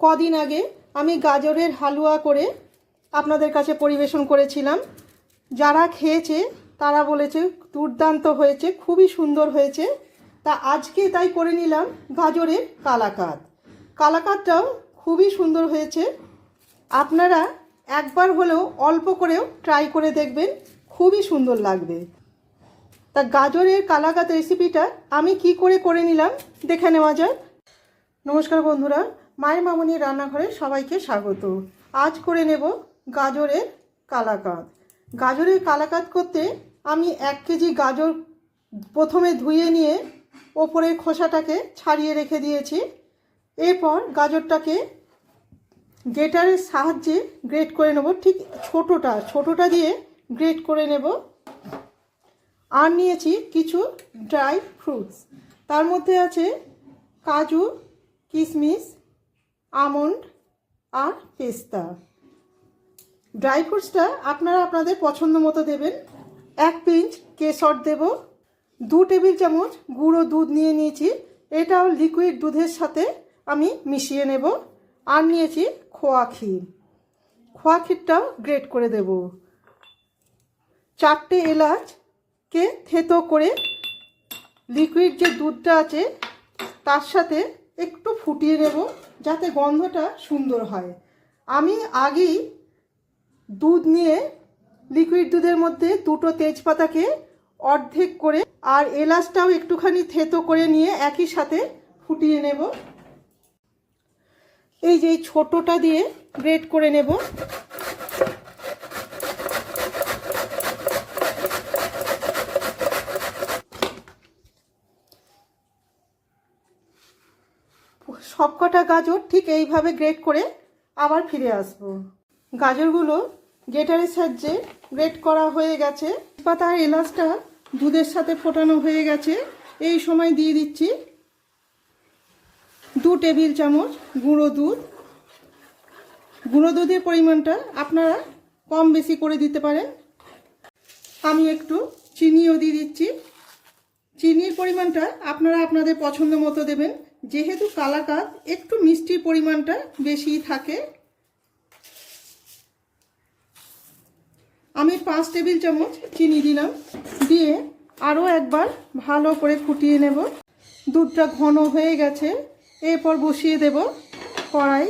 কদিন আগে আমি গাজরের হালুয়া করে আপনাদের কাছে পরিবেশন করেছিলাম। যারা খেয়েছে, তারা বলেছে দুর্দান্ত হয়েছে, খুবই সুন্দর হয়েছে। তা আজকে তাই করে নিলাম গাজরের কালাকাত কালাকাতটাও খুবই সুন্দর হয়েছে। আপনারা একবার হলেও অল্প করেও ট্রাই করে দেখবেন, খুবই সুন্দর লাগবে। তা গাজরের কালাকাত রেসিপিটা আমি কি করে করে নিলাম, দেখে নেওয়া যাক। নমস্কার বন্ধুরা মায়ের মামনি রান্নাঘরে সবাইকে স্বাগত। আজ করে নেব গাজরের কালাকাত গাজরের কালাকাত করতে আমি এক কেজি গাজর প্রথমে ধুয়ে নিয়ে ওপরের খোসাটাকে ছাড়িয়ে রেখে দিয়েছি। এরপর গাজরটাকে গ্রেটারের সাহায্যে গ্রেট করে নেব। ঠিক ছোটোটা ছোটোটা দিয়ে গ্রেট করে নেব। আর নিয়েছি কিছু ড্রাই ফ্রুটস। তার মধ্যে আছে কাজু, কিশমিশ আমন্ড আর পেস্তা। ড্রাই ফ্রুটসটা আপনারা আপনাদের পছন্দ মতো দেবেন। এক পিঞ্চ কেশর দেব। দু টেবিল চামচ গুঁড়ো দুধ নিয়ে নিয়েছি। এটাও লিকুইড দুধের সাথে আমি মিশিয়ে নেব। আর নিয়েছি খোয়া ক্ষীর। খোয়া ক্ষীরটাও গ্রেট করে দেব। চারটে এলাচকে থেতো করে লিকুইড যে দুধটা আছে, তার সাথে একটু ফুটিয়ে নেব। যাতে গন্ধটা সুন্দর হয়। আমি আগেই দুধ নিয়ে লিকুইড দুধের মধ্যে দুটো তেজপাতাকে অর্ধেক করে আর এলাচটাও একটুখানি থেতো করে নিয়ে একই সাথে ফুটিয়ে নেব। এই যে ছোটোটা দিয়ে ব্রেড করে নেব। সবকটা গাজর ঠিক এইভাবে গ্রেট করে আবার ফিরে আসব। গাজরগুলো গ্রেটারের সাহায্যে গ্রেট করা হয়ে গেছে। পাতা আর এলাচটা দুধের সাথে ফোটানো হয়ে গেছে। এই সময় দিয়ে দিচ্ছি দু টেবিল চামচ গুঁড়ো দুধ। গুঁড়ো দুধের পরিমাণটা আপনারা কম বেশি করে দিতে পারেন। আমি একটু চিনিও দিয়ে দিচ্ছি। চিনির পরিমাণটা আপনারা আপনাদের পছন্দ মতো দেবেন। যেহেতু কালাকাত একটু মিষ্টির পরিমাণটা বেশি থাকে। আমি পাঁচ টেবিল চামচ চিনি দিলাম, দিয়ে আরও একবার ভালো করে ফুটিয়ে নেব। দুধটা ঘন হয়ে গেছে, এরপর বসিয়ে দেব কড়াই।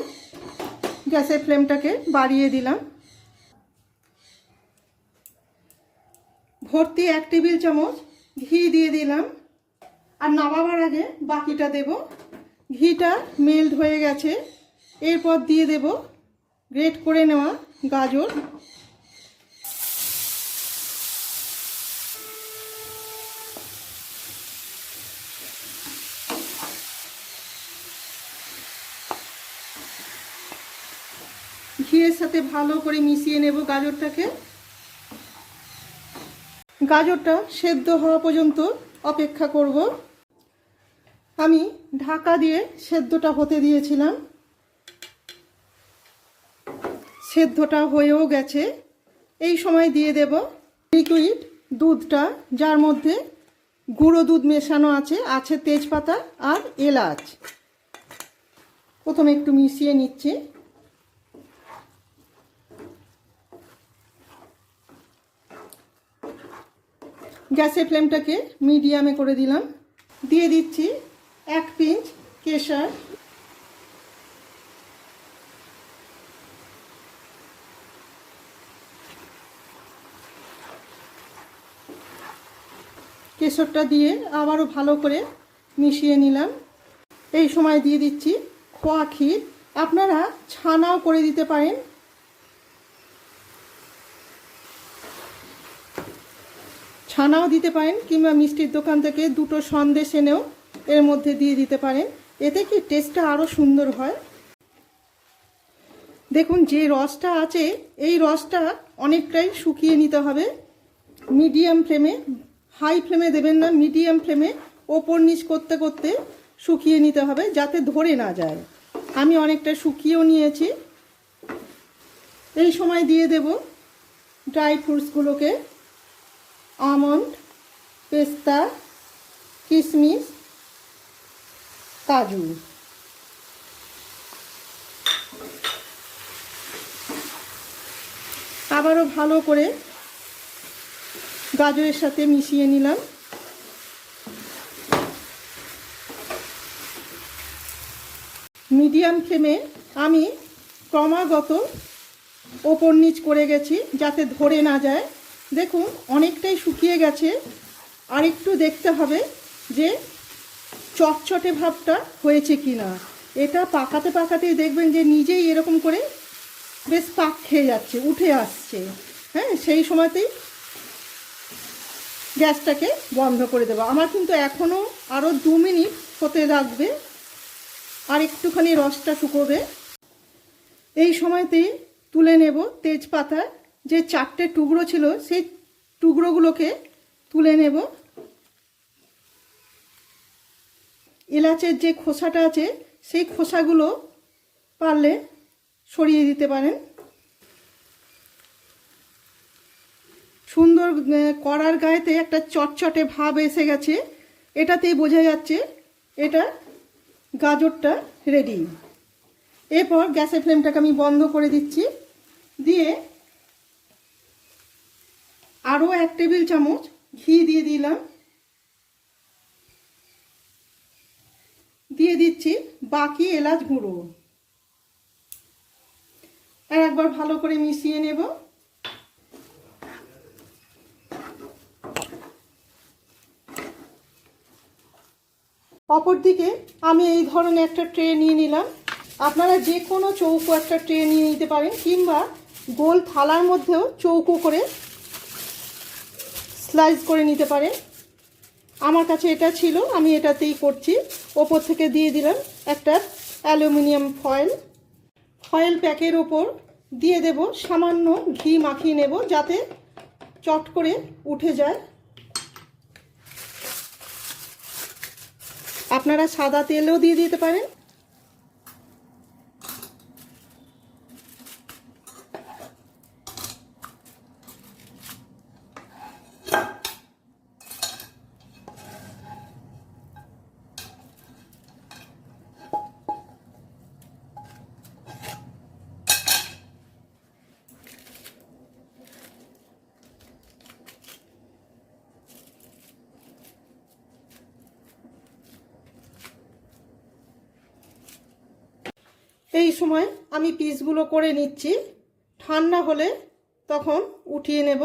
গ্যাসের ফ্লেমটাকে বাড়িয়ে দিলাম। ভর্তি এক টেবিল চামচ ঘি দিয়ে দিলাম। আর নামাবার আগে বাকিটা দেব। ঘিটা মেল্ট হয়ে গেছে। এরপর দিয়ে দেব গ্রেট করে নেওয়া গাজর। ঘিয়ের সাথে ভালো করে মিশিয়ে নেব গাজরটাকে। গাজরটা সেদ্ধ হওয়া পর্যন্ত অপেক্ষা করব। আমি ঢাকা দিয়ে সেদ্ধটা হতে দিয়েছিলাম। সেদ্ধটা হয়েও গেছে। এই সময় দিয়ে দেব লিকুইড দুধটা, যার মধ্যে গুঁড়ো দুধ মেশানো আছে আছে তেজপাতা আর এলাচ। প্রথমে একটু মিশিয়ে নিচ্ছি। গ্যাসের ফ্লেমটাকে মিডিয়ামে করে দিলাম। দিয়ে দিচ্ছি এক পিঞ্চ কেশর। কেশরটা দিয়ে আবারও ভালো করে মিশিয়ে নিলাম। এই সময় দিয়ে দিচ্ছি খোয়া ক্ষীর। আপনারা ছানাও করে দিতে পারেন। ছানাও দিতে পারেন কিংবা মিষ্টির দোকান থেকে দুটো সন্দেশ এনেও এর মধ্যে দিয়ে দিতে পারেন। এতে কি টেস্টটা আরও সুন্দর হয়। দেখুন, যে রসটা আছে, এই রসটা অনেকটাই শুকিয়ে নিতে হবে। মিডিয়াম ফ্লেমে, হাই ফ্লেমে দেবেন না, মিডিয়াম ফ্লেমে ওপর নিচ করতে করতে শুকিয়ে নিতে হবে, যাতে ধরে না যায়। আমি অনেকটা শুকিয়েও নিয়েছি। এই সময় দিয়ে দেব ড্রাই ফ্রুটসগুলোকে। আমন্ড, পেস্তা কিশমিশ কাজু um. আবারও ভালো করে গাজরের সাথে মিশিয়ে নিলাম। মিডিয়াম ফ্লেমে আমি ক্রমাগত ওপর নিচ করে গেছি যাতে ধরে না যায়। দেখুন, অনেকটাই শুকিয়ে গেছে। আর একটু দেখতে হবে যে চটচটে ভাবটা হয়েছে কি না এটা পাকাতে পাকাতেই দেখবেন যে নিজেই এরকম করে বেশ পাক খেয়ে যাচ্ছে, উঠে আসছে। হ্যাঁ সেই সময়তেই গ্যাসটাকে বন্ধ করে দেবো। আমার কিন্তু এখনও আরও দু মিনিট হতে লাগবে আর একটুখানি রসটা শুকোবে। এই সময়তেই তুলে নেব তেজপাতা যে চারটে টুকরো ছিল, সেই টুকরোগুলোকে তুলে নেব। এলাচের যে খোসাটা আছে, সেই খোসাগুলো পারলে সরিয়ে দিতে পারেন। সুন্দর কড়ার গায়েতে একটা চটচটে ভাব এসে গেছে। এটাতেই বোঝা যাচ্ছে এটা গাজরটা রেডি এরপর গ্যাসের ফ্লেমটাকে আমি বন্ধ করে দিচ্ছি। দিয়ে আরও এক টেবিল চামচ ঘি দিয়ে দিলাম। দিয়ে দিচ্ছি, বাকি এলাচ গুঁড়ো। আর একবার ভালো করে মিশিয়ে নেব। অপরদিকে আমি এই ধরনের একটা ট্রে নিয়ে নিলাম। আপনারা যে কোনো চৌকো একটা ট্রে নিয়ে নিতে পারেন, কিংবা গোল থালার মধ্যেও চৌকো করে স্লাইস করে নিতে পারেন। আমার কাছে এটা ছিল, আমি এটাতেই করছি। ওপর থেকে দিয়ে দিলাম একটা অ্যালুমিনিয়াম ফয়েল। ফয়েল প্যাকের ওপর দিয়ে দেব সামান্য ঘি মাখিয়ে নেব যাতে চট করে উঠে যায়। আপনারা সাদা তেলও দিয়ে দিতে পারেন। এই সময় আমি পিসগুলো করে নিচ্ছি। ঠান্ডা হলে তখন উঠিয়ে নেব।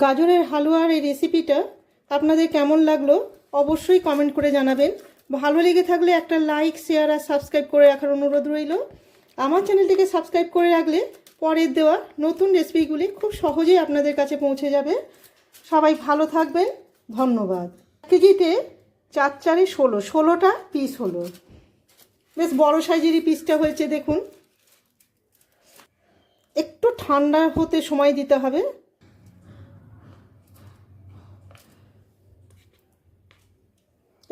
গাজরের হালুয়ার এই রেসিপিটা আপনাদের কেমন লাগল অবশ্যই কমেন্ট করে জানাবেন। ভালো লেগে থাকলে একটা লাইক শেয়ার আর সাবস্ক্রাইব করে রাখার অনুরোধ রইল। আমার চ্যানেলটিকে সাবস্ক্রাইব করে রাখলে পরের দেওয়া নতুন রেসিপিগুলি খুব সহজেই আপনাদের কাছে পৌঁছে যাবে। সবাই ভালো থাকবেন। ধন্যবাদ। কেজিতে চার চারে ষোলো, ষোলোটা পিস হলো। বেশ বড় সাইজেরই পিসটা হয়েছে, দেখুন। একটু ঠান্ডা হতে সময় দিতে হবে।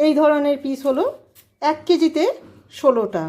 এই ধরনের পিস হলো এক কেজিতে ষোলোটা।